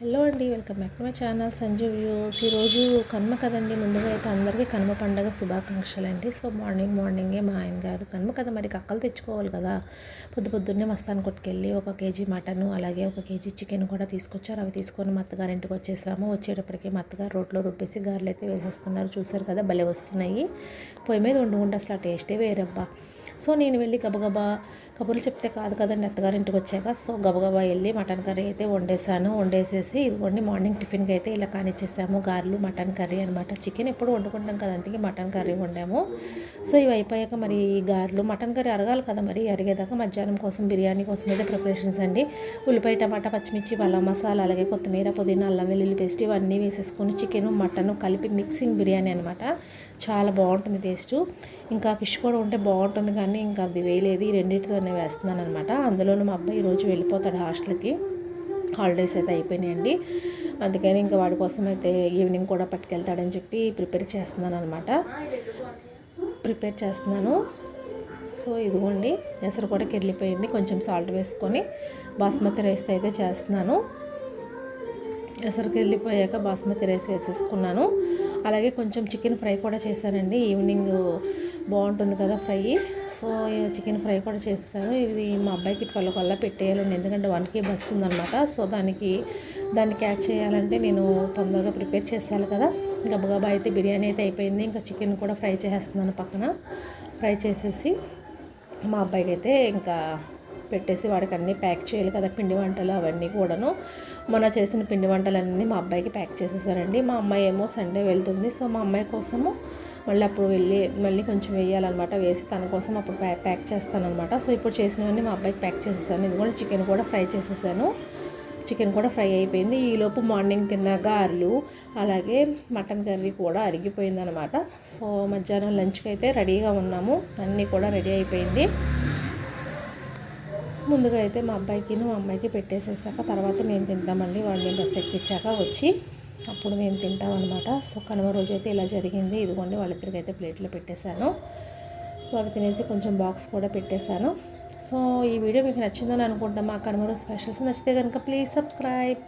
Hello అండి welcome back to my channel Sanju views. ఈరోజు కనుమ కదండి ముందుగా అయితే అందరికీ కనుమ పండగ శుభాకాంక్షలు అండి సో మార్నింగ్ మార్నింగే మా ఆయన గారు కనుమ కదా మరి కక్కలు తెచ్చుకోవాలి కదా. పొద్దు పొద్దున్నే మస్తాను కొట్టుకెళ్ళి ఒక కేజీ మటన్ అలాగే ఒక కేజీ చికెన్ కూడా తీసుకొచ్చారు. అవి తీసుకొని మా అత్తగారింటికి వచ్చేసాము. వచ్చేటప్పటికి మా అత్తగారు రోట్లో రుబ్బేసి గారెలు అయితే వేసేస్తున్నారు. చూసారు కదా భలే వస్తున్నాయి. పొయ్యి మీద వండుకుంటే అసలు ఆ టేస్టే వేరబ్బా. సో నేను వెళ్ళి గబగబా కబుర్లు చెప్తే కాదు కదండి అత్తగారింటికి వచ్చాక. సో గబగబా వెళ్ళి మటన్ కర్రీ అయితే వండేసాను వండేసేసి ఇదిగోండి మార్నింగ్ టిఫిన్కి అయితే ఇలా కానిచ్చేసాము. గారెలు మటన్ కర్రీ అనమాట చికెన్ ఎప్పుడు వండుకుంటాం కదా అందుకే మటన్ కర్రీ వండాము. సో ఇవి అయిపోయాక మరి ఈ గారెలు మటన్ కర్రీ అరగాలి కదా మరి. అరిగేదాకా మధ్యాహ్నం కోసం బిర్యానీ కోసం అయితే ప్రిపరేషన్స్ అండి. ఉల్లిపాయ టమాటా పచ్చిమిర్చి బలం మసాలా అలాగే కొత్తిమీర పుదీనా అల్లం వెల్లుల్లి పేస్ట్ ఇవన్నీ వేసేసుకొని చికెన్ మటన్ కలిపి మిక్సింగ్ బిర్యానీ అనమాట చాలా బాగుంటుంది టేస్ట్. ఇంకా ఫిష్ కూడా ఉంటే బాగుంటుంది కానీ ఇంకా అది వేయలేదు. ఈ రెండింటితోనే వేస్తున్నాను అనమాట అందులోనూ మా అబ్బాయి ఈరోజు వెళ్ళిపోతాడు హాస్టల్కి. హాలిడేస్ అయితే అయిపోయినాయండి. అందుకని ఇంకా వాడి కోసం అయితే ఈవినింగ్ కూడా పట్టుకెళ్తాడని చెప్పి ప్రిపేర్ చేస్తున్నాను అనమాట ప్రిపేర్ చేస్తున్నాను. సో ఇదిగోండి ఎసరు కూడా కెళ్ళిపోయింది కొంచెం సాల్ట్ వేసుకొని బాస్మతి రైస్ అయితే చేస్తున్నాను. ఎసరు వెళ్ళిపోయాక బాస్మతి రైస్ వేసేసుకున్నాను. అలాగే కొంచెం చికెన్ ఫ్రై కూడా చేశానండి. ఈవినింగ్ బాగుంటుంది కదా ఫ్రై. సో చికెన్ ఫ్రై కూడా చేస్తాను ఇది మా అబ్బాయికి ట్వెల్వ్ కల్లా పెట్టేయాలండి. ఎందుకంటే వన్కి బస్సు ఉందన్నమాట. సో దానికి దాన్ని క్యాచ్ చేయాలంటే నేను తొందరగా ప్రిపేర్ చేసాను కదా. గబగబా అయితే బిర్యానీ అయితే అయిపోయింది. ఇంకా చికెన్ కూడా ఫ్రై చేసేస్తున్నాను పక్కన. ఫ్రై చేసేసి మా అబ్బాయికి అయితే ఇంకా పెట్టేసి వాడికి అన్నీ ప్యాక్ చేయాలి కదా. పిండి వంటలు అవన్నీ కూడాను. మొన్న చేసిన పిండి వంటలన్నీ మా అబ్బాయికి ప్యాక్ చేసేసారండి. మా అమ్మాయి ఏమో సండే వెళ్తుంది. సో మా అమ్మాయి కోసము మళ్ళీ అప్పుడు వెళ్ళి మళ్ళీ కొంచెం వేయాలన్నమాట. వేసి తన కోసం అప్పుడు ప్యాక్ ప్యాక్ చేస్తానమాట సో ఇప్పుడు చేసినవన్నీ మా అబ్బాయికి ప్యాక్ చేసేసాను. ఇది కూడా చికెన్ కూడా ఫ్రై చేసేసాను. చికెన్ కూడా ఫ్రై అయిపోయింది. ఈలోపు మార్నింగ్ తిన్న గారెలు అలాగే మటన్ కర్రీ కూడా అరిగిపోయిందనమాట సో మధ్యాహ్నం లంచ్కి అయితే రెడీగా ఉన్నాము. అన్నీ కూడా రెడీ అయిపోయింది. ముందుగా అయితే మా అబ్బాయికి మా అమ్మాయికి పెట్టేసేసాక తర్వాత మేము తింటామండి. వాడిని బస్ ఎక్కించాక వచ్చి అప్పుడు మేము తింటాం అనమాట సో కనుమ రోజు అయితే ఇలా జరిగింది. ఇదిగోండి వాళ్ళిద్దరికి అయితే ప్లేట్లో పెట్టేశాను. సో అవి తినేసి కొంచెం బాక్స్ కూడా పెట్టేశాను. సో ఈ వీడియో మీకు నచ్చిందని అనుకుంటాం మా కనుమ రోజు స్పెషల్స్ నచ్చితే కనుక ప్లీజ్ సబ్స్క్రైబ్.